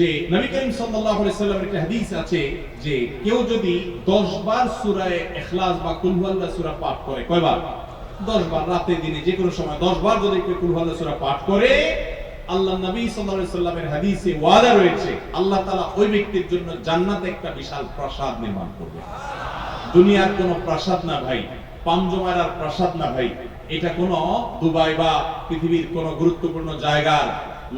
যে নবী করিম সাল্লাল্লাহু আলাইহি সাল্লামের একটা হাদিস আছে যে কেউ যদি 10 বার সূরা ইখলাস বা কুল হুয়াল্লাহ সূরা পাঠ করে, কয়বার? 10 বার, রাতে, দিনে, যে কোনো সময় 10 বার যদি কেউ কুল হুয়াল্লাহ সূরা পাঠ করে, আল্লাহ নবী সাল্লাল্লাহু আলাইহি সাল্লামের হাদিসে ওয়াদা রয়েছে, আল্লাহ তাআলা ওই ব্যক্তির জন্য জান্নাতে একটা বিশাল প্রাসাদ নির্মাণ করবে। দুনিয়ার কোনো প্রাসাদ না ভাই পামজমারার প্রাসাদ না ভাই, এটা কোনো দুবাই বা পৃথিবীর কোনো গুরুত্বপূর্ণ জায়গার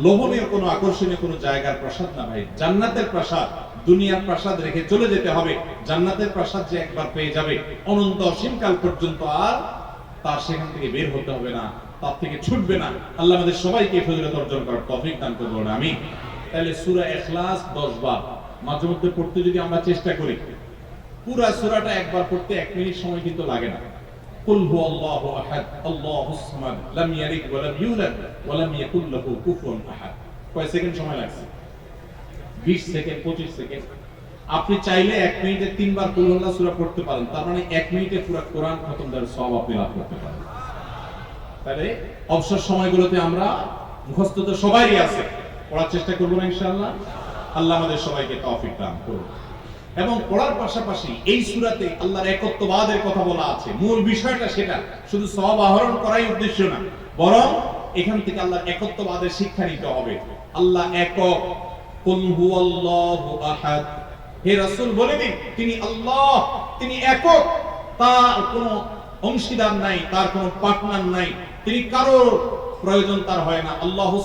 লোভনীয় কোনো আকর্ষণীয় কোনো জায়গার প্রাসাদ না ভাই। জান্নাতের প্রাসাদ দুনিয়ার প্রাসাদ রেখে চলে যেতে হবে। জান্নাতের প্রাসাদ যে একবার পেয়ে যাবে অনন্ত অসীমকাল পর্যন্ত আর তার সেখান থেকে বের হতে হবে না তার থেকে ছুটবে না। আল্লাহ আমাদের সবাইকে ফজিলত অর্জন করার তৌফিক দান করব আমি তাহলে সূরা ইখলাস 10 বার। মাঝে মধ্যে পড়তে যদি আমরা চেষ্টা করি পুরা সূরাটা একবার পড়তে এক মিনিট সময় কিন্তু লাগে না। হুয়াল্লাহু আহাদ আল্লাহুস সামাদ, লাম ইয়ালিদ ওয়া লাম ইউলাদ ওয়া লাম ইয়াকুল লাহু কুফুয়ান আহাদ। কয় সেকেন্ড সময় লাগছে? 20 সেকেন্ড 25 সেকেন্ড। আপনি চাইলে এক মিনিটে তিনবার কুল সূরা পড়তে পারেন। তার মানে এক মিনিটে পুরো কোরআন খতম দেওয়ার সব আপনি লাভ করতে পারেন। তাহলে অবসর সময়গুলোতে আমরা মুখস্থ তো আছে। পড়ার চেষ্টা করব না ইনশাআল্লাহ। আল্লাহ আমাদের সবাইকে তৌফিক দান করুন এবং পড়ার পাশাপাশি এই সুরাতে আল্লাহর একত্ববাদের কথা বলা আছে। মূল বিষয়টা সেটা, শুধু সব আহরণ করাই উদ্দেশ্য না, বরং এখান থেকে আল্লাহর একত্ববাদের শিক্ষা নিতে হবে। আল্লাহ একক, কুল হুয়াল্লাহু আহাদ। হে রাসূল, বলে দিন, তিনি আল্লাহ, তিনি একক। তার কোনো অংশীদার নাই, তার কোনো পার্টনার নাই। তিনি কারোর প্রয়োজন তার হয় না। আল্লাহু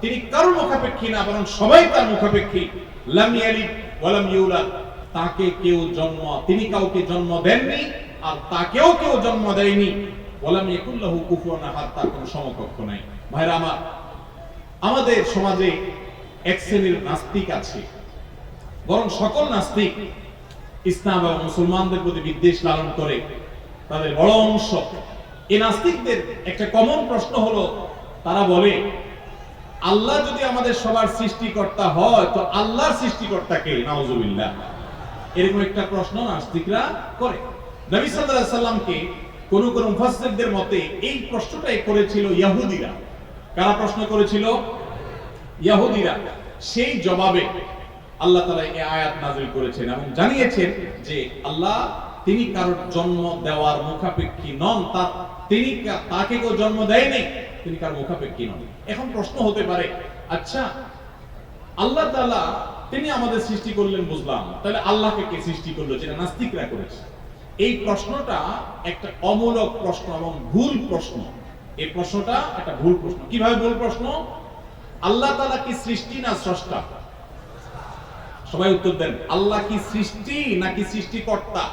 তিনি কারোর মুখাপেক্ষী না, বরং সবাই তার মুখাপেক্ষী। লাম ইয়ালিদ ওয়া লাম ইউলাদ তাকে কেউ জন্ম, তিনি কাউকে জন্ম দেননি আর তাকেও কেউ জন্ম দেয়নি। ওয়া লাম ইয়াকুল লাহু কুফুয়ান আহাদ, তার কোনো সমকক্ষ নাই। ভাইরা আমার, আমাদের সমাজে এক শ্রেণির নাস্তিক আছে। বরং সকল নাস্তিক ইসলাম এবং মুসলমানদের প্রতি বিদ্বেষ লালন করে। তাদের বড় অংশ। এই নাস্তিকদের একটা কমন প্রশ্ন হলো, তারা বলে আল্লাহ যদি আমাদের সবার সৃষ্টিকর্তা হয়, তো আল্লাহর সৃষ্টিকর্তা কে? নাউজুবিল্লাহ। এরকম একটা প্রশ্ন নাস্তিকরা করে। নবী সাল্লাল্লাহু সাল্লামকে কোন কোন মুফাসসিরদের মতে এই প্রশ্নটাই করেছিল ইহুদিরা কারা প্রশ্ন করেছিল? ইহুদিরা সেই জবাবে আল্লাহ তাআলা এই আয়াত নাযিল করেছেন এবং জানিয়েছেন যে আল্লাহ তিনি কারোর জন্ম দেওয়ার মুখাপেক্ষী নন তার তিনি তাকে কেউ জন্ম দেয়নি, তিনি কারোর মুখাপেক্ষী নন। এখন প্রশ্ন হতে পারে আচ্ছা আল্লাহ তালা তিনি আমাদের সৃষ্টি করলেন বুঝলাম, তাহলে আল্লাহকে কে সৃষ্টি করল যেটা নাস্তিকরা করেছে? এই প্রশ্নটা একটা অমূলক প্রশ্ন এবং ভুল প্রশ্ন। এই প্রশ্নটা একটা ভুল প্রশ্ন। কীভাবে ভুল প্রশ্ন? আল্লাহ তালা কি সৃষ্টি না স্রষ্টা? সবাই উত্তর দেন, আল্লাহ কি সৃষ্টি নাকি সৃষ্টিকর্তা?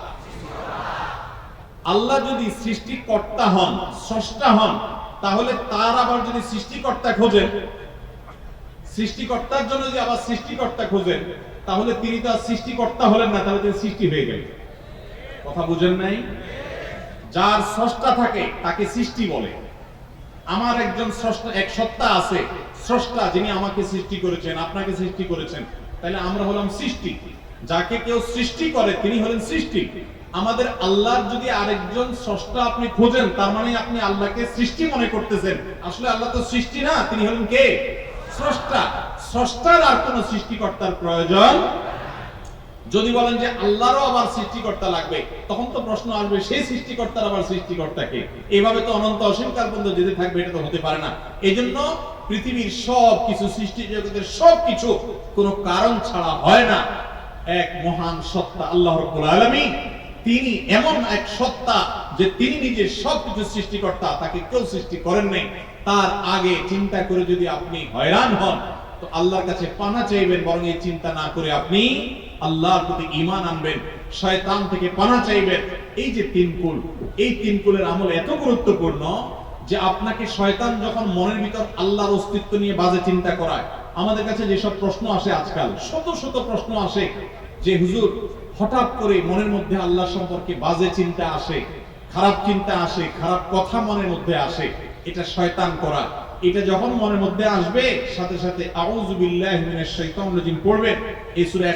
আল্লাহ যদি সৃষ্টিকর্তা হন, স্রষ্টা হন, তাহলে তার আবার যদি সৃষ্টিকর্তা খোঁজেন, সৃষ্টিকর্তার জন্য যদি আবার সৃষ্টিকর্তা খোঁজেন, তাহলে তিনি তো আর সৃষ্টিকর্তা হলেন না, তাহলে তিনি সৃষ্টি হয়ে গেলেন। কথা বুঝেন নাই? যার স্রষ্টা থাকে, তাকে সৃষ্টি বলে। আমার একজন স্রষ্টা, এক সত্তা আছে, স্রষ্টা যিনি আমাকে সৃষ্টি করেছেন, আপনাকে সৃষ্টি করেছেন, তাহলে আমরা হলাম সৃষ্টি। যাকে কেউ সৃষ্টি করে, তিনি হলেন সৃষ্টি। আমাদের আল্লাহর যদি আরেকজন স্রষ্টা আপনি খোঁজেন, তার মানে আপনি আল্লাহকে সৃষ্টি মনে করতেছেন। আসলে আল্লাহ তো সৃষ্টি না, তিনি হলেন কে? স্রষ্টা। স্রষ্টার আর কোন সৃষ্টিকর্তার প্রয়োজন যদি বলেন যে আল্লাহরও আবার সৃষ্টিকর্তা লাগবে, তখন তো প্রশ্ন আসবে, সেই সৃষ্টিকর্তার আবার সৃষ্টিকর্তাকে এভাবে তো অনন্ত অসীমকাল পর্যন্ত যেতে থাকবে, এটা তো হতে পারে না। এই জন্য পৃথিবীর সব কিছু সৃষ্টি জগতের সব কিছু কোনো কারণ ছাড়া হয় না। এক মহান সত্তা, আল্লাহ রব্বুল তিনি এমন এক সত্তা যে তিনি নিজে সবকিছু সৃষ্টিকর্তা, তাকে কেউ সৃষ্টি করেন নাই। তার আগে চিন্তা করে যদি আপনি হয়রান হন, তো আল্লাহর কাছে পানা চাইবেন, বরং এই চিন্তা না করে আপনি আল্লাহর প্রতি ঈমান আনবেন, শয়তান থেকে পানা চাইবেন। এই যে তিন কুল, এই তিন কুলের আমল এত গুরুত্বপূর্ণ যে আপনাকে শয়তান যখন মনের ভিতর আল্লাহর অস্তিত্ব নিয়ে বাজে চিন্তা করায়, আমাদের কাছে যেসব প্রশ্ন আসে আজকাল, শত শত প্রশ্ন আসে যে, হুজুর হঠাৎ করে মনের মধ্যে আল্লাহ সম্পর্কে বাজে চিন্তা আসে, খারাপ চিন্তা আসে, খারাপ কথা মনের মধ্যে আসে, এটা শয়তান করা। এটা যখন মনের মধ্যে আসবে, সাথে সাথে পড়বেন, এই সূরা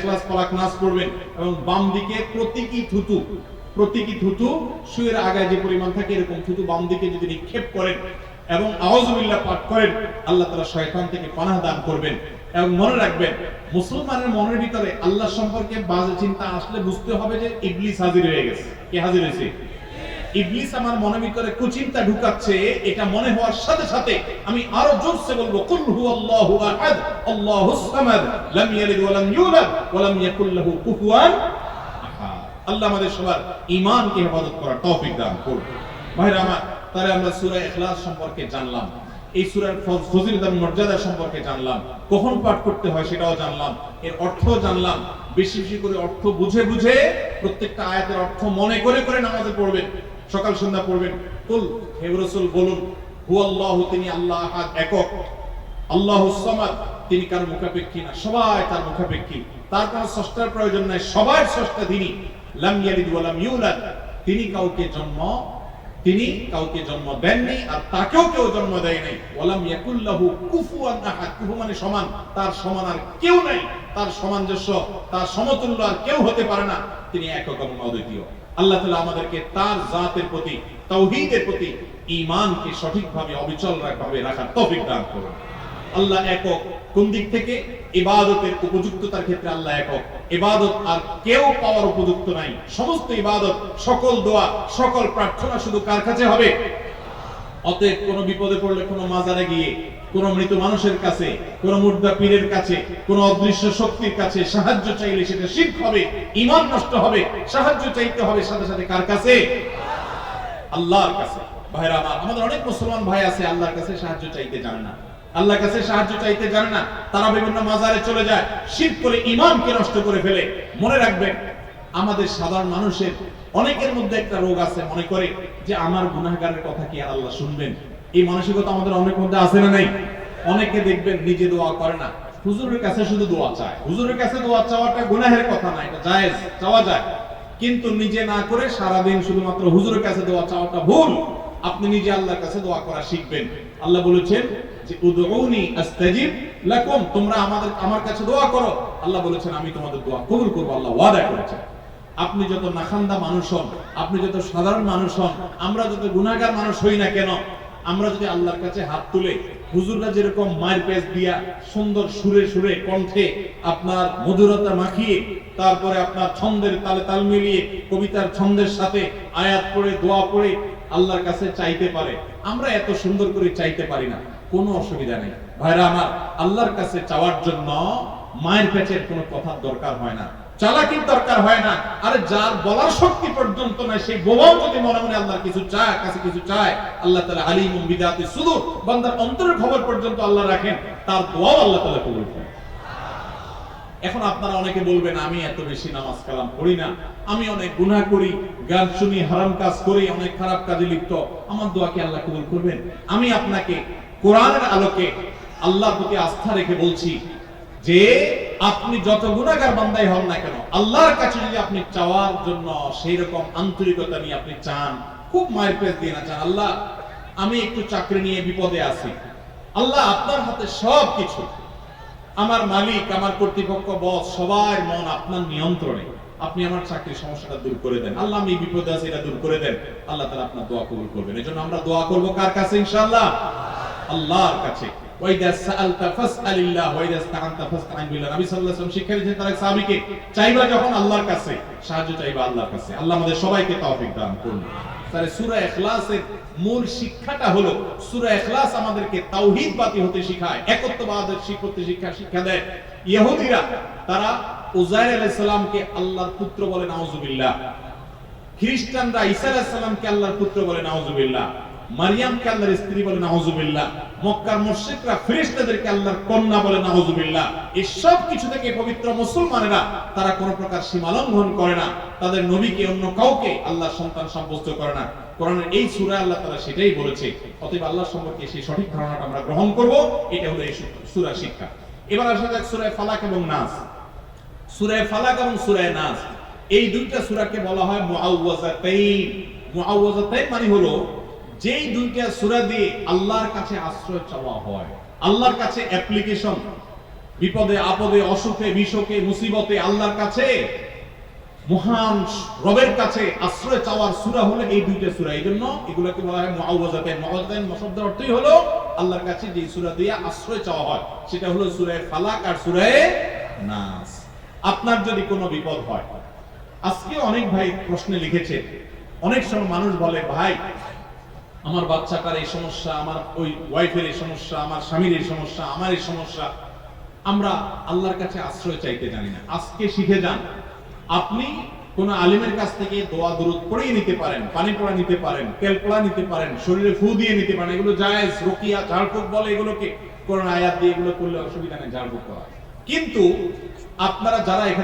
নাস পড়বেন এবং বাম দিকে প্রতীকী থুতু প্রতীকী থুতু, শুয়ের আগায় যে পরিমাণ থাকে এরকম থুতু বাম দিকে যদি নিক্ষেপ করেন এবং আউযু বিল্লাহ পাঠ করেন, আল্লাহ তাআলা শয়তান থেকে পানাহ দান করবেন। এবং মনে রাখবেন, মুসলমানের মনের ভিতরে আল্লাহ সম্পর্কে বাজে চিন্তা আসলে বুঝতে হবে যে ইবলিস হাজির হয়ে গেছে। কে হাজির হয়েছে? ইবলিস আমার মনের ভিতরে কুচিন্তা ঢুকাচ্ছে, এটা মনে হওয়ার সাথে সাথে আমি আরও জোরসে বলব, কুল হুয়াল্লাহু আহাদ আল্লাহুস সামাদ, লাম ইয়ালিদ ওয়া লাম ইউলাদ, ওয়া লাম ইয়াকুল লাহু কুফুয়ান আল্লাহ আমাদের সবার ঈমানকে হেফাজত করার তৌফিক দান করুন। ভাইরা আমার, তাহলে আমরা সূরা ইখলাস সম্পর্কে জানলাম। এই সূরার ফজ- ফজিলত এবং মর্যাদা সম্পর্কে জানলাম। কখন পাঠ করতে হয় সেটাও জানলাম। এর অর্থ জানলাম। বেশি বেশি করে অর্থ বুঝে বুঝে প্রত্যেকটা আয়াতের অর্থ মনে করে করে নামাজে পড়বেন। সকাল সন্ধ্যা পড়বেন। কুল, হে রাসূল, বলুন, হুয়াল্লাহু, তিনি আল্লাহ আহাদ একক। আল্লাহু সামাদ, তিনি কার মুখাপেক্ষী না? সবাই তার মুখাপেক্ষী। তার কোনো স্রষ্টার প্রয়োজন নাই, সবার স্রষ্টা তিনি। লাম ইয়ালিদ ওয়া লাম ইউলাদ, তিনি কাউকে জন্ম তিনি কাউকে জন্ম দেননি আর তাকেও কেউ জন্ম দেয় নাই ওয়ালাম ইয়াকুল্লাহু কুফুয়ান আহাদ। কুফু মানে সমান। তার সমান আর কেউ নাই। তার সামঞ্জস্য, তার সমতুল্য আর কেউ হতে পারে না। তিনি একক এবং অদ্বিতীয়। আল্লাহ তাআলা আমাদেরকে তার জাতের প্রতি, তাওহীদের প্রতি ঈমানকে সঠিকভাবে অবিচল ভাবে রাখার তৌফিক দান করুন। আল্লাহ একক কোন দিক থেকে? ইবাদতের উপযুক্ততার ক্ষেত্রে আল্লাহ একক। ইবাদত আর কেউ পাওয়ার উপযুক্ত নাই। সমস্ত ইবাদত, সকল দোয়া, সকল প্রার্থনা শুধু কার কাছে হবে? অতএব কোনো বিপদে পড়লে কোনো মাজারে গিয়ে, কোনো মৃত মানুষের কাছে, কোনো মুর্দা পীরের কাছে, কোনো অদৃশ্য শক্তির কাছে সাহায্য চাইলে সেটা শিখ হবে ইমান নষ্ট হবে, সাহায্য চাইতে হবে সাথে সাথে কার কাছে? আল্লাহর কাছে। ভাইরা আমাদের অনেক মুসলমান ভাই আছে, আল্লাহর কাছে সাহায্য চাইতে জানে না। আল্লাহর কাছে সাহায্য চাইতে জানে না, তারা বিভিন্ন মাজারে চলে যায়, শির করে ইমানকে নষ্ট করে ফেলে। মনে রাখবেন, আমাদের সাধারণ মানুষের অনেকের মধ্যে একটা রোগ আছে, মনে করে যে আমার গুনাহগারের কথা কি আল্লাহ শুনবেন? এই মানসিকতা আমাদের অনেক মধ্যে আছে না নাই? অনেকে দেখবেন নিজে দোয়া করে না। হুজুরের কাছে শুধু দোয়া চায়। হুজুরের কাছে দোয়া চাওয়াটা গুনাহের কথা না, এটা জায়েজ, চাওয়া যায়। কিন্তু নিজে না করে সারাদিন শুধুমাত্র হুজুরের কাছে দোয়া চাওয়াটা ভুল। আপনি নিজে আল্লাহর কাছে দোয়া করা শিখবেন। আল্লাহ বলেছেন যে উদউনি আস্তাজিব লাকুম, তোমরা আমাদের, আমার কাছে দোয়া করো। আল্লাহ বলেছেন, আমি তোমাদের দোয়া কবুল করব, আল্লাহ ওয়াদা করেছেন। আপনি যত নাখান্দা মানুষ হন, আপনি যত সাধারণ মানুষ হন, আমরা যত গুনাহগার মানুষ হই না কেন, আমরা যদি আল্লাহর কাছে হাত তুলে হুজুররা যেরকম মায়ের পেজ দিয়া সুন্দর সুরে সুরে কণ্ঠে আপনার মধুরতা মাখিয়ে, তারপরে আপনার ছন্দের তালে তাল মিলিয়ে কবিতার ছন্দের সাথে আয়াত পড়ে, দোয়া পড়ে, আল্লাহর কাছে চাইতে পারে। আমরা এত সুন্দর করে চাইতে পারি না। কোনো অসুবিধা নেই। ভাইরা আমার, আল্লাহর কাছে চাওয়ার জন্য মায়ের পেটের কোনো কথার দরকার হয় না। চালাকির দরকার হয় না। আরে যার বলার শক্তি পর্যন্ত নাই, সেই বোবাও যদি মনে মনে আল্লাহর কিছু চায়, কাছে কিছু চায়, আল্লাহ তাআলা আলিমুম বিদাতি সুদূর, বান্দার অন্তরের খবর পর্যন্ত আল্লাহ রাখেন, তার দোয়াও আল্লাহ তাআলা কবুল করেন। এখন আপনারা অনেকে বলবেন, আমি এত বেশি নামাজ কালাম করি না। আমি অনেক গুনাহ করি, গান শুনি, হারাম কাজ করি, অনেক খারাপ কাজে লিপ্ত। আমার দোয়াকে আল্লাহ কবুল করবেন? আমি আপনাকে কোরআনের আলোকে আল্লাহর প্রতি আস্থা রেখে বলছি যে আপনি যত গুনাহগার বান্দাই হন না কেন, আল্লাহর কাছে যদি আপনি চাওয়ার জন্য সেই রকম আন্তরিকতা নিয়ে আপনি চান, খুব মায়ের পেজ দিয়ে না চান, আল্লাহ, আমি একটু চাকরি নিয়ে বিপদে আছি। আল্লাহ, আপনার হাতে সব কিছু। আমার মালিক, আমার কর্তৃপক্ষ, বস, সবার মন আপনার নিয়ন্ত্রণে। আপনি আমার চাকরির সমস্যাটা দূর করে দেন। আল্লাহ, আমি বিপদে আছি, এটা দূর করে দেন। আল্লাহ তাআলা আপনার দোয়া কবুল করবেন। এই জন্য আমরা দোয়া করব কার কাছে, ইনশাআল্লাহ? আল্লাহর কাছে। শিক্ষা আল্লাহর দেয়। তারা পুত্র বলে, নাউজুবিল্লাহ। খ্রিস্টানরা ঈসা আলাইহিস সালামকে আল্লাহর পুত্র বলে, নাউজুবিল্লাহ। মারিয়ামকে আল্লাহর স্ত্রী বলে নাউজুবিল্লাহ। মক্কার মুশরিকরা, ফেরেশতাদেরকে আল্লাহর কন্যা বলে নাউজুবিল্লাহ। এই সব কিছু থেকে পবিত্র মুসলমানেরা, তারা কোনো প্রকার সীমা করে না। তাদের নবীকে অন্য কাউকে আল্লাহর সন্তান সাব্যস্ত করে না। কোরআনের এই সূরা আল্লাহ তাআলা সেটাই বলেছে। অতএব আল্লাহ সম্পর্কে সেই সঠিক ধারণাটা আমরা গ্রহণ করব। এটা হলো এই সূরা শিক্ষা। এবার আসা যাক সূরা ফালাক এবং নাস। সূরা ফালাক এবং সূরা নাস। এই দুইটা সূরাকে বলা হয় মুআউযাতাইন মুআউযাতাইন মানে হলো যেই দুইটা সূরা দিয়ে আল্লাহর কাছে আশ্রয় চাওয়া হয়, আল্লাহর কাছে অ্যাপ্লিকেশন বিপদে, আপদে, অসুখে বিসুখে মুসিবতে আল্লাহর কাছে, মহান রবের কাছে আশ্রয় চাওয়ার সূরা হলো এই দুইটা সূরা। এই জন্য এগুলোকে বলা হয় মুআউযাতাইন মুআউযাতাইন শব্দের অর্থই হলো আল্লাহর কাছে যে সূরা দিয়ে আশ্রয় চাওয়া হয়, সেটা হলো সূরা ফালাক আর সূরা নাস। আপনার যদি কোনো বিপদ হয়, আজকে অনেক ভাই প্রশ্নে লিখেছে, অনেক সময় মানুষ বলে, ভাই আমার বাচ্চাটার এই সমস্যা, আমার ওই ওয়াইফের এই সমস্যা, আমার স্বামীর এই সমস্যা, আমার এই সমস্যা, আমরা আল্লাহর কাছে আশ্রয় চাইতে জানি না। আজকে শিখে যান, আপনি কোন আলিমের কাছ থেকে দোয়া দরুদ পড়িয়ে নিতে পারেন, পানি পড়া নিতে পারেন, তেল পড়া নিতে পারেন, শরীরে ফু দিয়ে নিতে পারেন, এগুলো জায়েজ, রকিয়া, ঝাড়ফুঁক বলে এগুলোকে কোরআন আয়াত দিয়ে এগুলো করলে অসুবিধা নেই, ঝাড়ফুঁক করা কিন্তু আপনারা যারা এখানে